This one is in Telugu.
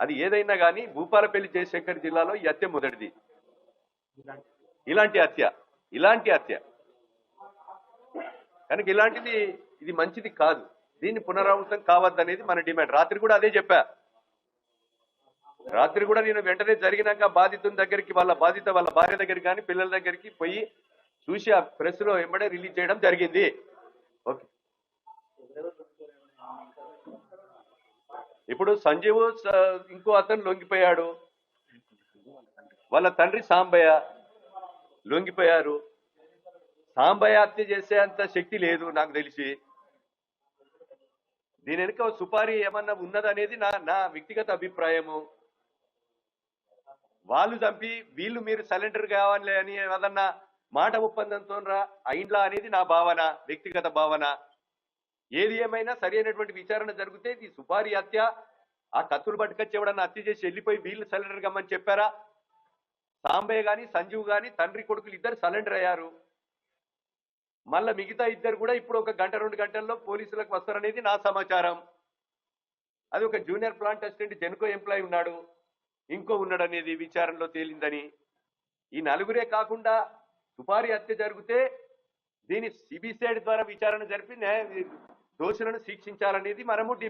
అది ఏదైనా కానీ భూపాలపల్లి జయశంకర్ జిల్లాలో ఈ హత్య మొదటిది. ఇలాంటి హత్య ఇలాంటి హత్య. కనుక ఇలాంటిది ఇది మంచిది కాదు. దీన్ని పునరావృతం కావద్దనేది మన డిమాండ్. రాత్రి కూడా అదే చెప్పా. రాత్రి కూడా నేను వెంటనే జరిగినాక బాధితుని దగ్గరికి వాళ్ళ బాధిత వాళ్ళ భార్య దగ్గరికి కానీ పిల్లల దగ్గరికి పోయి చూసి ఆ ప్రెస్లో వెంబడే రిలీజ్ చేయడం జరిగింది. ఇప్పుడు సంజీవ్ ఇంకో అతను లొంగిపోయాడు. వాళ్ళ తండ్రి సాంబయ్య లొంగిపోయారు. సాంబయ్య హత్య చేసే అంత శక్తి లేదు నాకు తెలిసి. దీని వెనుక సుపారీ ఏమన్నా ఉన్నదనేది నా నా వ్యక్తిగత అభిప్రాయము. వాళ్ళు చంపి వీళ్ళు మీరు సరెండర్ కావాలి అని ఏదన్నా మాట ఒప్పందంతో రా అయిండ్లా అనేది నా భావన వ్యక్తిగత భావన. ఏది ఏమైనా సరి అయినటువంటి విచారణ జరిగితే ఇది సుపారీ హత్య. ఆ కత్తులు పట్టుకొచ్చి ఎవడన్నా హత్య చేసి వెళ్ళిపోయి వీళ్ళు సరెండర్ కమ్మని చెప్పారా? సాంబయ్య గాని సంజీవ్ గాని తండ్రి కొడుకులు ఇద్దరు సరెండర్ అయ్యారు. మళ్ళా మిగతా ఇద్దరు కూడా ఇప్పుడు ఒక గంట రెండు గంటల్లో పోలీసులకు వస్తారనేది నా సమాచారం. అది ఒక junior plant assistant Genco employee ఉన్నాడు. ఇంకో ఉన్నాడు అనేది విచారణలో తేలిందని. ఈ నలుగురే కాకుండా సుపారీ హత్య జరిగితే దీని సిబిసైడ్ ద్వారా విచారణ జరిపి న్యాయ దోషులను శిక్షించాలనేది మనము డిమాండ్